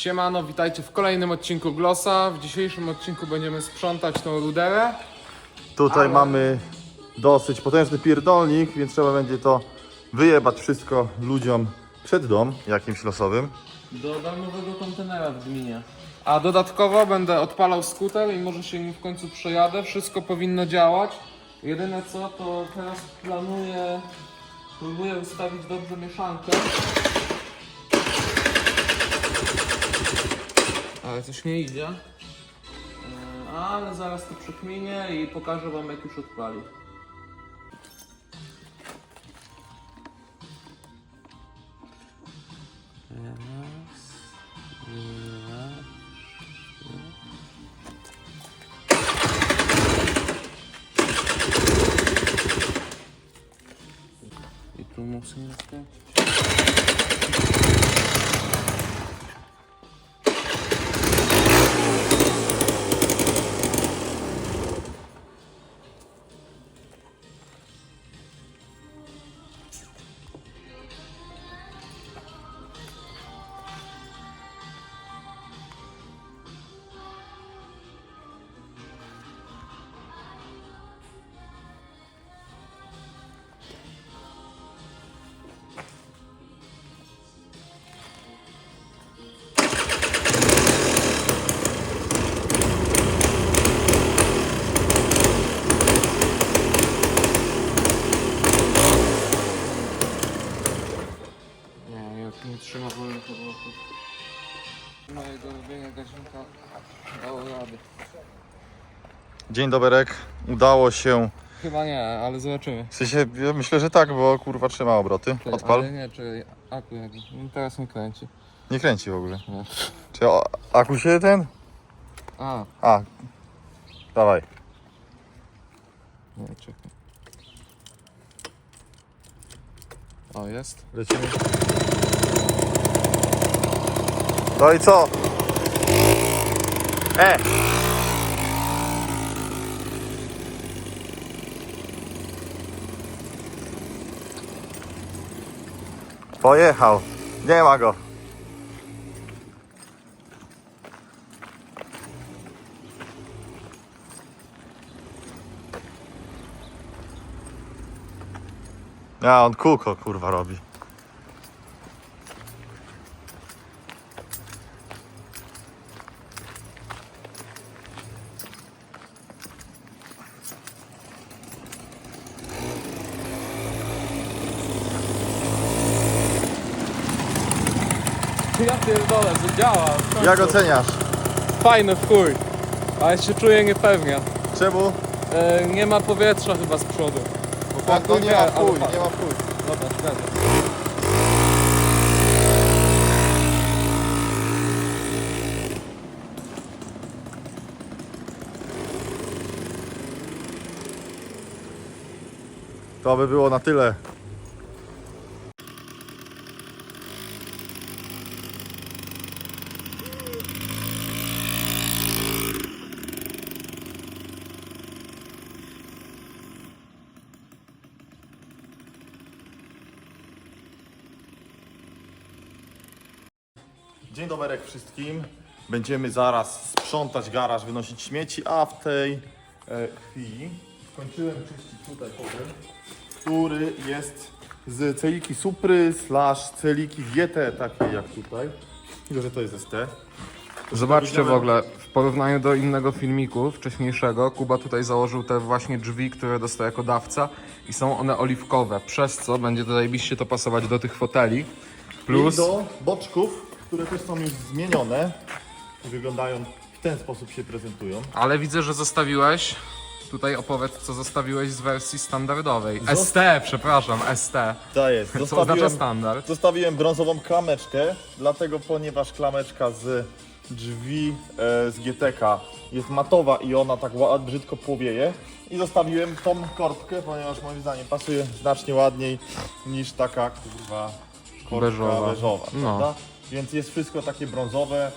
Siemano, witajcie w kolejnym odcinku Glossa. W dzisiejszym odcinku będziemy sprzątać tą ruderę. Tutaj Ale- mamy dosyć potężny pierdolnik, więc trzeba będzie to wyjebać wszystko ludziom przed dom, jakimś losowym. Do darmowego kontenera w gminie. A dodatkowo będę odpalał skuter i może się nim w końcu przejadę. Wszystko powinno działać. Jedyne co, to teraz planuję, próbuję ustawić dobrze mieszankę. Ale coś nie idzie. Yy, Ale zaraz to przekminię i pokażę wam jak już odpalił. I tu muszę jeszcze. Dzień doberek, udało się. Chyba nie, ale zobaczymy. W sensie, ja myślę, że tak, bo kurwa trzyma obroty. Czekaj, Odpal. Ale nie, czekaj, aku jak... no Teraz nie kręci. Nie kręci w ogóle. Nie. Czy o, aku się ten? A, A, dawaj. nie, czekaj. O, jest. Lecimy. No i co? E! Pojechał. Nie ma go. Ja, on kółko kurwa robi. Ja pierdolę, że działa. w końcu. Jak oceniasz? Fajny w chuj. Ale się czuję niepewnie. Czemu? E, nie ma powietrza chyba z przodu. Bo Tak, no nie ma ale chuj, nie ma chuj. Dobra, zgadza. To by było na tyle. Dzień dobry wszystkim. Będziemy zaraz sprzątać garaż, wynosić śmieci, a w tej e, chwili skończyłem czyścić tutaj potem, który jest z celiki Supry slash celiki Dietę, takiej jak tutaj. Tylko, że to jest ST. Zobaczcie w ogóle, w porównaniu do innego filmiku wcześniejszego, Kuba tutaj założył te właśnie drzwi, które dostał jako dawca i są one oliwkowe, przez co będzie to zajebiście to pasować do tych foteli. Plus, I do boczków, które też są już zmienione. I wyglądają w ten sposób się prezentują. ale widzę, że zostawiłeś, tutaj opowiedz co zostawiłeś z wersji standardowej. Zost- ST, przepraszam, ST. To jest. Co oznacza standard? Zostawiłem brązową klameczkę, dlatego ponieważ klameczka z drzwi e, z GTK jest matowa i ona tak ła- brzydko płowieje. I zostawiłem tą korbkę, ponieważ moim zdaniem pasuje znacznie ładniej niż taka kurwa korbka Beżowa. beżowa, No. prawda? Więc jest wszystko takie brązowe.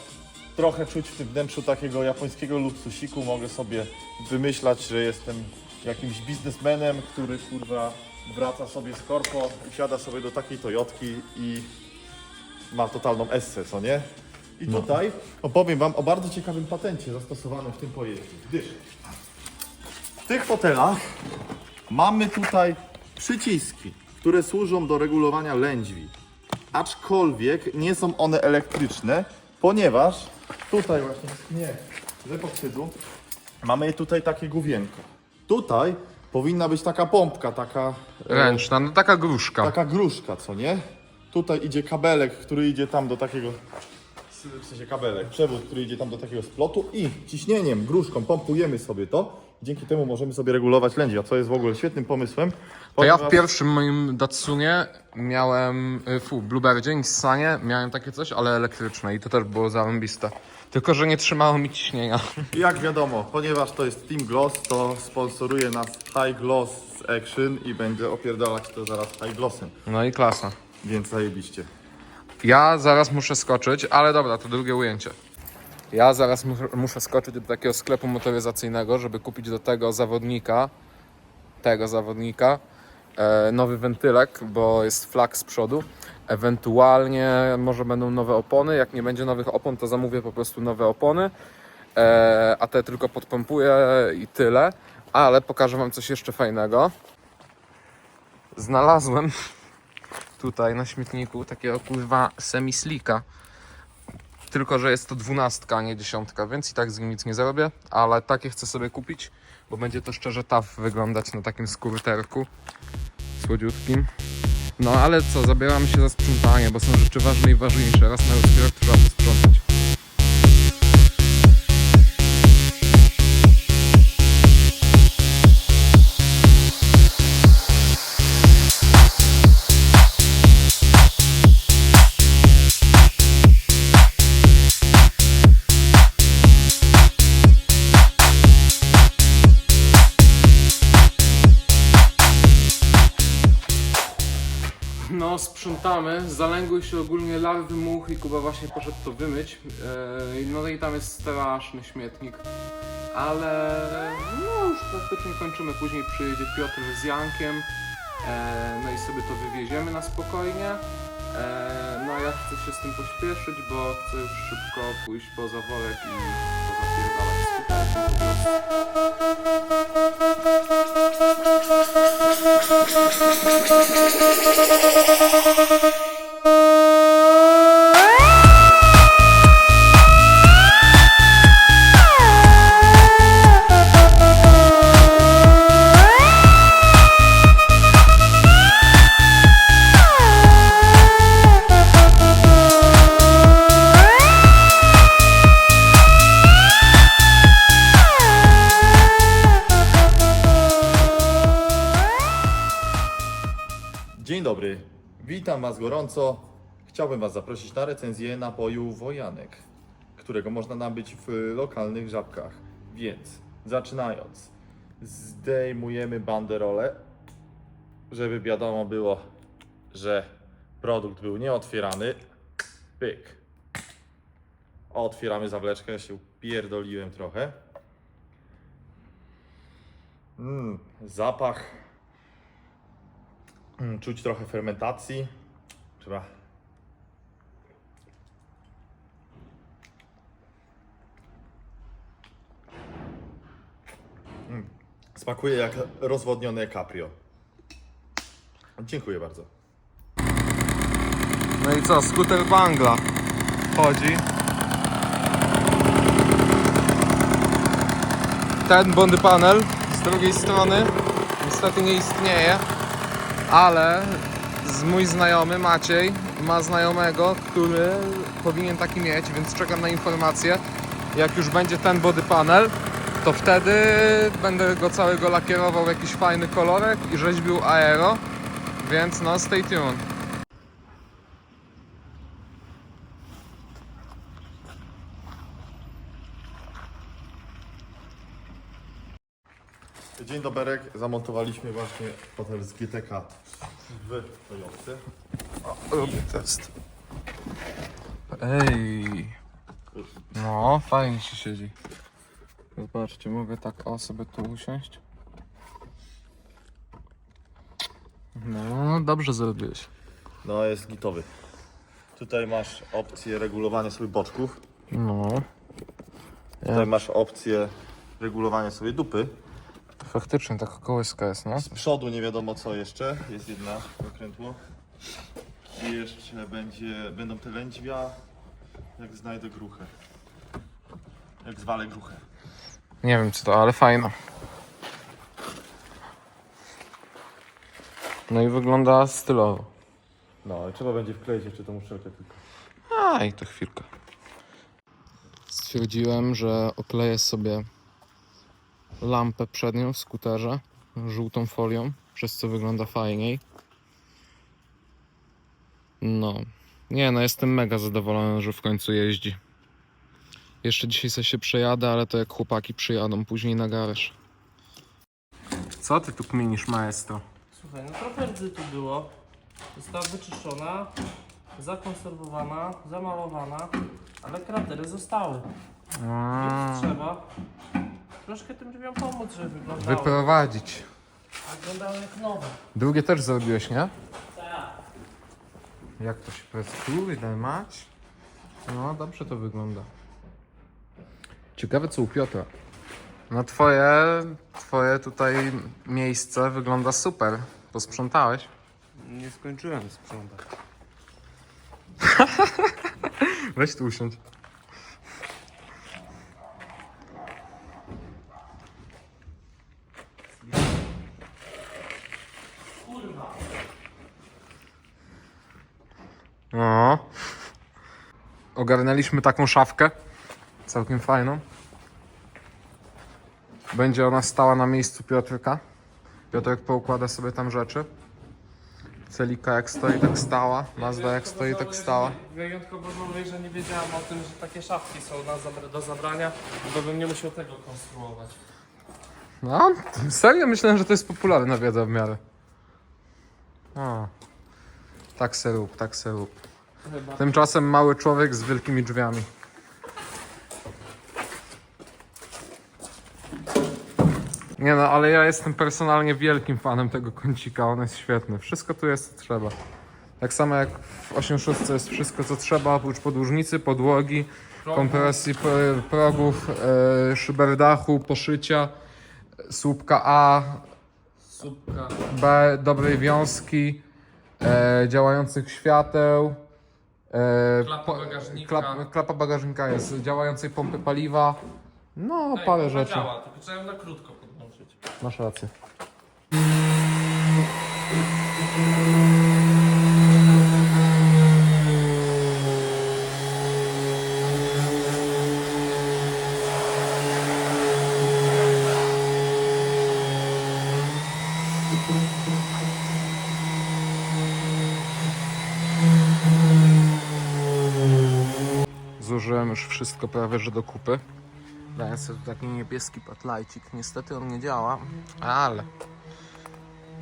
Trochę czuć w tym wnętrzu takiego japońskiego luksusiku. Mogę sobie wymyślać, że jestem jakimś biznesmenem, który kurwa wraca sobie z korpo, usiada sobie do takiej Toyotki i ma totalną essę, co nie? I tutaj opowiem Wam o bardzo ciekawym patencie zastosowanym w tym pojeździe. Gdyż w tych fotelach mamy tutaj przyciski, które służą do regulowania lędźwi. Aczkolwiek nie są one elektryczne, ponieważ tutaj właśnie nie z epoksydu mamy tutaj takie główienko. Tutaj powinna być taka pompka, taka Ręczna, no taka gruszka. taka gruszka, co nie? Tutaj idzie kabelek, który idzie tam do takiego. W sensie kabelek, przewód, który idzie tam do takiego splotu i ciśnieniem, gruszką pompujemy sobie to. Dzięki temu możemy sobie regulować lędźwia, co jest w ogóle świetnym pomysłem. To ja w pierwszym moim Datsunie miałem, y, fu, Bluebirdzie, Nissanie, miałem takie coś, ale elektryczne i to też było zarąbiste. Tylko, że nie trzymało mi ciśnienia. Jak wiadomo, ponieważ to jest Team Gloss, to sponsoruje nas High Gloss Action i będzie opierdalać to zaraz High Glossem. No i klasa. Więc zajebiście. Ja zaraz muszę skoczyć, ale dobra, to drugie ujęcie. Ja zaraz mu- muszę skoczyć do takiego sklepu motoryzacyjnego, żeby kupić do tego zawodnika, tego zawodnika, e, nowy wentylek, bo jest flak z przodu. Ewentualnie może będą nowe opony. Jak nie będzie nowych opon, to zamówię po prostu nowe opony, e, a te tylko podpompuję i tyle. Ale pokażę Wam coś jeszcze fajnego. Znalazłem tutaj na śmietniku takiego kurwa semi-slika. Tylko, że jest to dwunastka, a nie dziesiątka, więc i tak z nim nic nie zarobię, ale takie chcę sobie kupić, bo będzie to szczerze taf wyglądać na takim skurterku słodziutkim. No ale co, zabieramy się za sprzątanie, bo są rzeczy ważne i ważniejsze. Raz na rozbiorek trzeba posprzątać. Sprzątamy. Zalęgły się ogólnie larwy much i Kuba właśnie poszedł to wymyć. Eee, no i tam jest straszny śmietnik. Ale no już praktycznie kończymy. Później przyjedzie Piotr z Jankiem. Eee, no i sobie to wywieziemy na spokojnie. Eee, no ja chcę się z tym pośpieszyć, bo chcę już szybko pójść poza worek i pozapierdalać po. Gorąco. Chciałbym Was zaprosić na recenzję napoju Wojanek, którego można nabyć w lokalnych żabkach. Więc zaczynając, zdejmujemy banderolę, żeby wiadomo było, że produkt był nieotwierany. Pyk. Otwieramy zawleczkę, ja się upierdoliłem trochę. Mm, zapach Mm, Czuć trochę fermentacji. Trzeba. Mm, Smakuje jak rozwodnione caprio. Dziękuję bardzo. No i co, skuter Bangla chodzi. Ten body panel z drugiej strony niestety nie istnieje, ale mój znajomy Maciej ma znajomego, który powinien taki mieć, więc czekam na informację. Jak już będzie ten body panel, to wtedy będę go całego lakierował w jakiś fajny kolorek i rzeźbił aero, więc no stay tuned. Dzień doberek. Zamontowaliśmy właśnie fotel z GTK w Toyotce. Robię test. Ej. No, fajnie się siedzi. Zobaczcie, mogę tak o sobie tu usiąść. No, dobrze zrobiłeś. No jest gitowy. Tutaj masz opcję regulowania sobie boczków. No, Tutaj masz opcję regulowania sobie dupy. Faktycznie taka kołyska jest, no. Z przodu nie wiadomo co jeszcze. Jest jedna okrętło. I jeszcze będzie, będą te lędźwia, jak znajdę gruchę. Jak zwalę gruchę. Nie wiem co to, ale fajno. No i wygląda stylowo. No, ale trzeba będzie wkleić jeszcze tą uszczelkę tylko. A, i to chwilkę. Stwierdziłem, że okleję sobie lampę przednią w skuterze żółtą folią, przez co wygląda fajniej. No, nie no, jestem mega zadowolony, że w końcu jeździ. Jeszcze dzisiaj sobie się przejadę, ale to jak chłopaki przyjadą później na garaż. Co ty tu kminisz, maestro? Słuchaj, no trochę rdzy tu było. Została wyczyszczona, zakonserwowana, zamalowana, ale kratery zostały. Więc trzeba troszkę tym drzwiom pomóc, żeby wyglądały, Wyprowadzić. wyglądały jak nowe. Drugie też zrobiłeś, nie? Tak. Jak to się? Kurde mać. No dobrze to wygląda. Ciekawe co u Piotra. No twoje, twoje tutaj miejsce wygląda super. Posprzątałeś? Nie skończyłem sprzątać. Weź tu usiądź. Kurwa. No. Ogarnęliśmy taką szafkę. Całkiem fajną. Będzie ona stała na miejscu Piotrka. Piotrek poukłada sobie tam rzeczy. Celika jak stoi, tak stała. Mazda jak stoi, tak stała. Wyjątkowo żałuję, że nie wiedziałam o tym, że takie szafki są do zabrania, bo bym nie musiał tego konstruować. No, serio myślałem, że to jest popularna wiedza w miarę. O. Tak se rób, tak se rób. Chyba. Tymczasem mały człowiek z wielkimi drzwiami. Nie no, ale ja jestem personalnie wielkim fanem tego kącika, on jest świetny. Wszystko tu jest co trzeba. Tak samo jak w 8.6 jest wszystko co trzeba, oprócz podłużnicy, podłogi, kompresji progów, e, szyber dachu, poszycia, słupka A, Słupka. B, dobrej wiązki, e, działających świateł, Klapa po- bagażnika. Klap, klapa bagażnika jest, działającej pompy paliwa. No, Ej, parę rzeczy. Działa, tylko trzeba ją na krótko podłączyć. Masz rację. Już wszystko prawie że do kupy. Dałem sobie taki niebieski patlajcik. Niestety on nie działa, ale.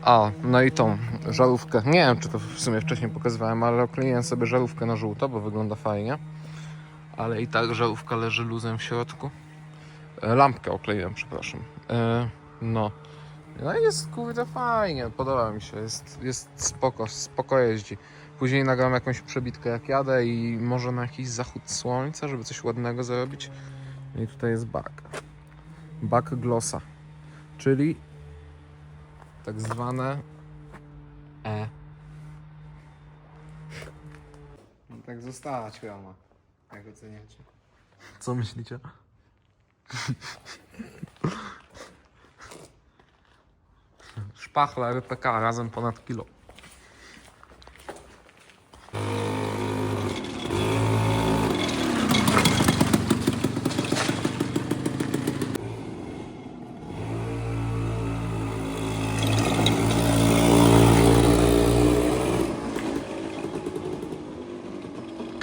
O, no i tą żarówkę. Nie wiem, czy to w sumie wcześniej pokazywałem, ale okleiłem sobie żarówkę na żółto, bo wygląda fajnie. Ale i tak żarówka leży luzem w środku. E, Lampkę okleiłem, przepraszam. E, no. No jest kurde fajnie, podoba mi się. Jest, jest spoko, spoko jeździ. Później nagram jakąś przebitkę jak jadę i może na jakiś zachód słońca, żeby coś ładnego zrobić. I tutaj jest bug. Bug glossa, czyli tak zwane E. No tak została ćwioma. Jak oceniacie? Co myślicie? Szpachla RPK razem ponad kilo.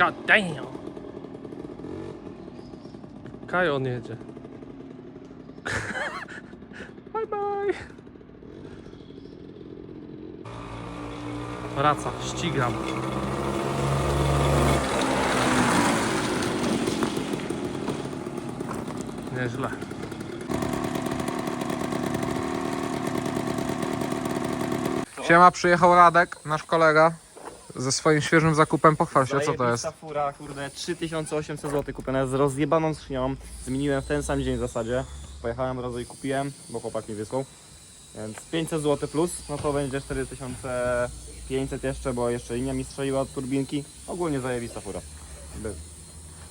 God damn! Kajon jedzie. bye bye! Wraca, ścigam. Nieźle. Siema, przyjechał Radek, nasz kolega. Ze swoim świeżym zakupem. Pochwal się, co to jest. Zajebista fura, kurde, 3800 zł kupiona z rozjebaną skrzynią. Zmieniłem w ten sam dzień w zasadzie. Pojechałem od razu i kupiłem, bo chłopak mi wysłał. Więc 500 zł plus, no to będzie 4500 jeszcze, bo jeszcze inna mi strzeliła od turbinki. Ogólnie zajebista fura. By-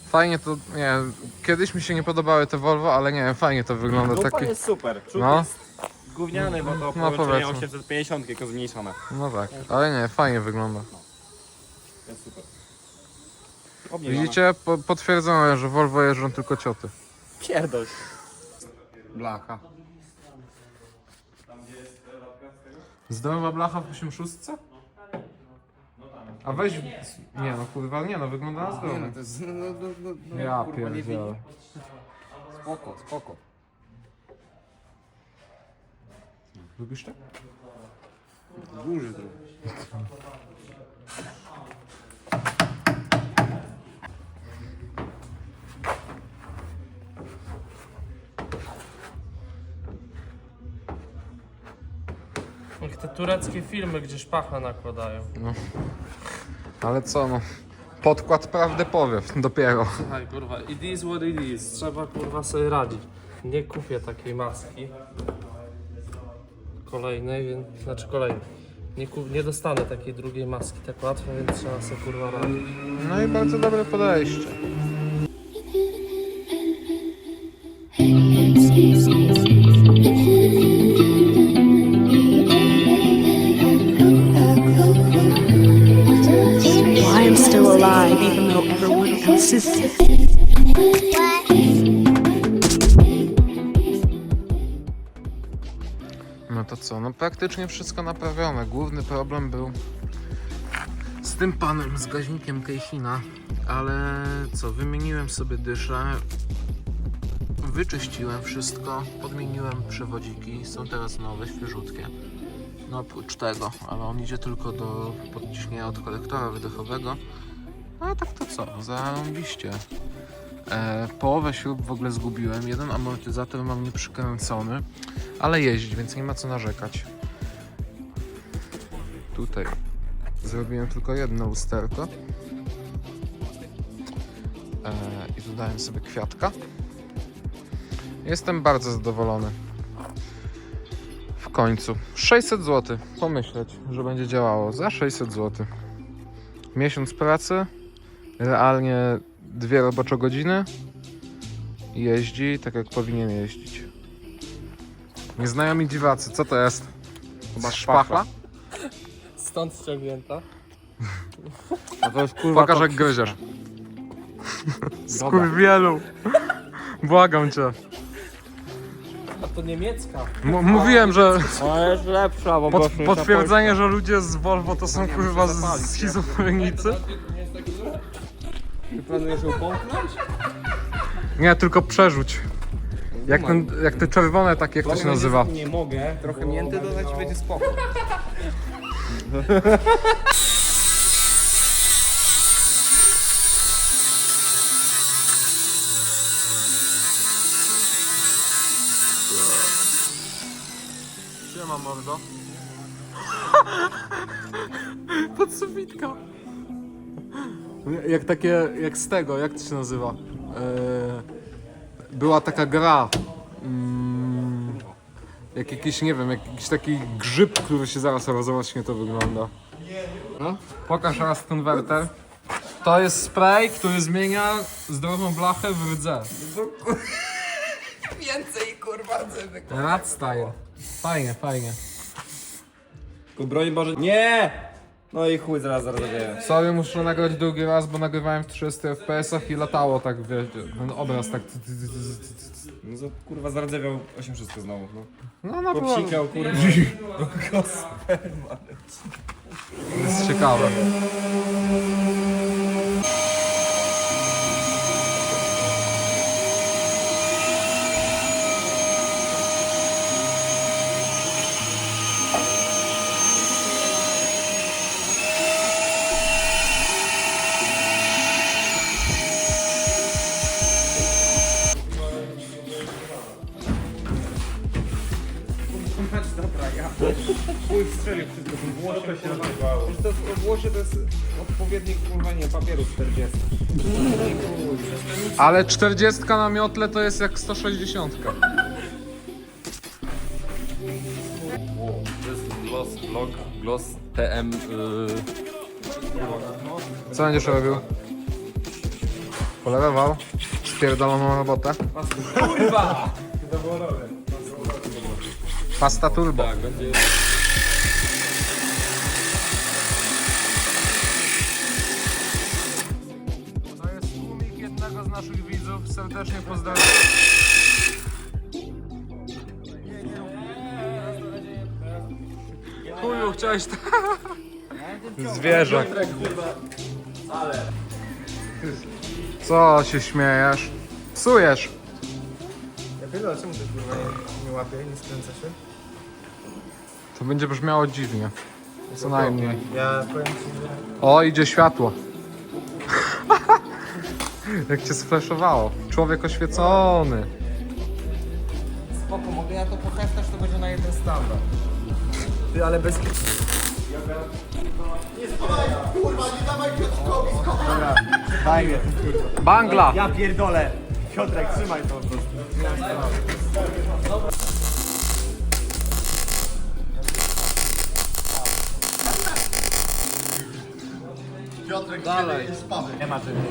Fajnie to, nie kiedyś mi się nie podobały te Volvo, ale nie fajnie to wygląda. Dupa Taki, jest super, przód No. jest gówniany, bo to No, połączenie powiedzmy. 850 tylko zmniejszone. no tak, ale nie, fajnie wygląda. Jest super. Obniżone. Widzicie, po, potwierdzone, że Volvo jeżdżą tylko cioty. Pierdol. Blacha. Zdrowa blacha w 86? A weź, nie no kurwa, nie no, wygląda na Nie no, to jest, no, no, no, no, Ja kurwa, nie pierdzielę. widzi. Spoko, spoko. Lubisz to? Duży trochę. Jak te tureckie filmy, gdzie szpacha nakładają. Ale co no, podkład prawdę powie, dopiero. Słuchaj kurwa, it is what it is. Trzeba kurwa sobie radzić. Nie kupię takiej maski. Kolejnej, więc... Znaczy kolejnej. Nie, kup, nie dostanę takiej drugiej maski tak łatwo, więc trzeba sobie kurwa radzić. No i bardzo dobre podejście. Praktycznie wszystko naprawione. Główny problem był z tym panem, z gaźnikiem Kejchina, ale co, wymieniłem sobie dyszę, wyczyściłem wszystko, podmieniłem przewodziki, są teraz nowe, świeżutkie. No oprócz tego, ale on idzie tylko do podciśnienia od kolektora wydechowego. No tak to co, zarąbiście. E, połowę śrub w ogóle zgubiłem, jeden amortyzator mam nieprzykręcony ale jeździ, więc nie ma co narzekać. Tutaj zrobiłem tylko jedno lusterko. E, I dodałem sobie kwiatka. Jestem bardzo zadowolony. W końcu. 600 zł. Pomyśleć, że będzie działało. Za 600 zł. Miesiąc pracy. Realnie dwie robocze godziny. Jeździ tak jak powinien jeździć. Nieznajomi dziwacy, co to jest? Chyba szpachla? Stąd ściągnięta. A to jest kurwa Pokaż jak gryziesz. Skurwielu. Błagam cię. A to niemiecka. M- mówiłem, że Ona jest lepsza, bo pod, potwierdzenie, że ludzie z Volvo to są kurwa z schizofrenicy. Planujesz ją połknąć? Nie, tylko przerzuć. Jak, ten, jak te czerwone takie, jak to się nazywa? Nie mogę. Trochę mięty dodać i będzie spoko. Siema mordo. Podsufitka. Jak takie, jak z tego, jak to się nazywa? Eee, była taka gra. Mm, jak jakiś, nie wiem, jak jakiś taki grzyb, który się zaraz jak to wygląda. No, pokaż raz konwerter. To jest spray, który zmienia zdrową blachę w rdzę. Więcej kurwa zębek. Rad style. Fajnie, fajnie. Broń Boże. Nie! No i chuj, zaraz zaraz zabiję. Sorry, muszę nagrać drugi raz, bo nagrywałem w 30 fps-ach i latało tak, wiesz, ten obraz tak... No to kurwa zardzewiał 8 wszystko znowu. No. No, no, było, Popsikał kurwa. jest ciekawe. Włosie to jest odpowiednik kurwa nie papieru 40. Ale 40 na miotle to jest jak 160. To jest Gloss Vlog, Gloss TM. Yy, Co będziesz robił? Polerował? Spierdoloną robotę? kurwa! Pasta turbo. Tak, będzie. Serdecznie pozdrawiam. Chuju, chciałeś Zwierzę. Co się śmiejesz? Psujesz. Ja pierdolę, czemu to kurwa nie, nie łapie, nie skręca się? To będzie brzmiało dziwnie. Co najmniej. Ja powiem ci, że... O, idzie światło. Jak cię sfleszowało. Człowiek oświecony. Spoko, mogę ja to potestać, to będzie na jeden standard. Ty, ale bez... Daj mnie, kurwa. Bangla! Ja pierdolę! Piotrek, trzymaj to po prostu. Piotrek, Dalej. Nie ma czegoś.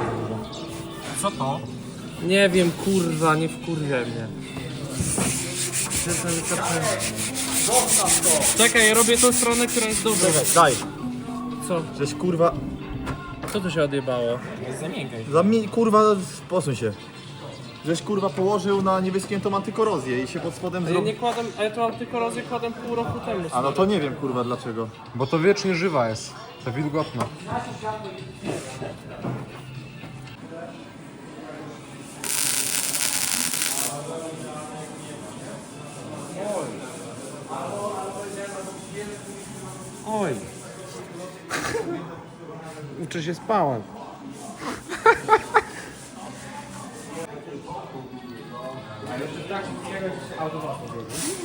Co to? Nie wiem, kurwa, nie wkurwiaj mnie. Czekaj, robię tą stronę, która jest dobra. Daj, Co? żeś kurwa... Co tu się odjebało? Za mnie, kurwa, posuń się. Żeś kurwa położył na niewyschniętą antykorozję i się pod spodem A ja zrobił. nie kładam, a ja to antykorozję kładam pół roku temu. A no to nie wiem kurwa dlaczego. Bo to wiecznie żywa jest. To wilgotna. Oj. Uczę się spałem.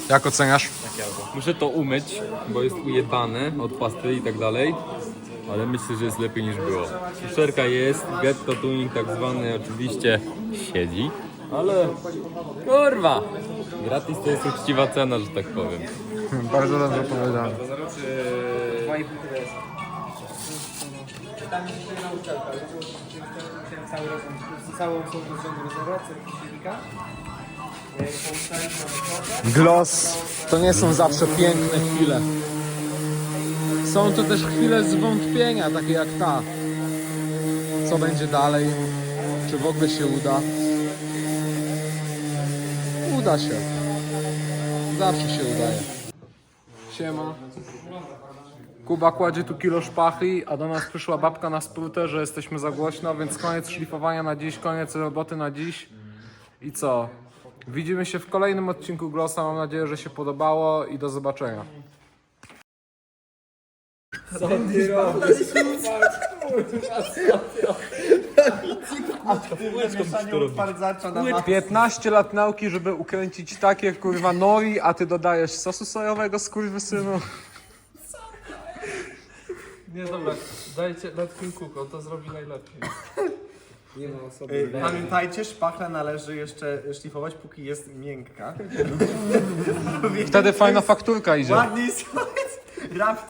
Jak oceniasz? Muszę to umyć, bo jest ujebane od pasty i tak dalej. Ale myślę, że jest lepiej niż było. Szerka jest, getto tuning tak zwany oczywiście siedzi. Ale kurwa! Gratis to jest uczciwa cena, że tak powiem. Bardzo dobrze powiedziane. Cały całą są z rzędu rezerwacji, silnika. Gloss to nie są zawsze piękne chwile. Są to też chwile zwątpienia, takie jak ta. Co będzie dalej? Czy w ogóle się uda? Uda się. Zawsze się udaje. Siema. Kuba kładzie tu kilo szpachli, a do nas przyszła babka na sprutę, że jesteśmy za głośno, więc koniec szlifowania na dziś, koniec roboty na dziś. I co? Widzimy się w kolejnym odcinku Glossa. Mam nadzieję, że się podobało i do zobaczenia. Na 15 lat nauki, żeby ukręcić takie kurwa nori, a ty dodajesz sosu sojowego skurwysynu. Nie, dobra, dajcie Let Him Cook, on to zrobi najlepiej. Pamiętajcie, szpachla należy jeszcze szlifować, póki jest miękka. Wtedy fajna fakturka idzie. Ładnie jest. Rap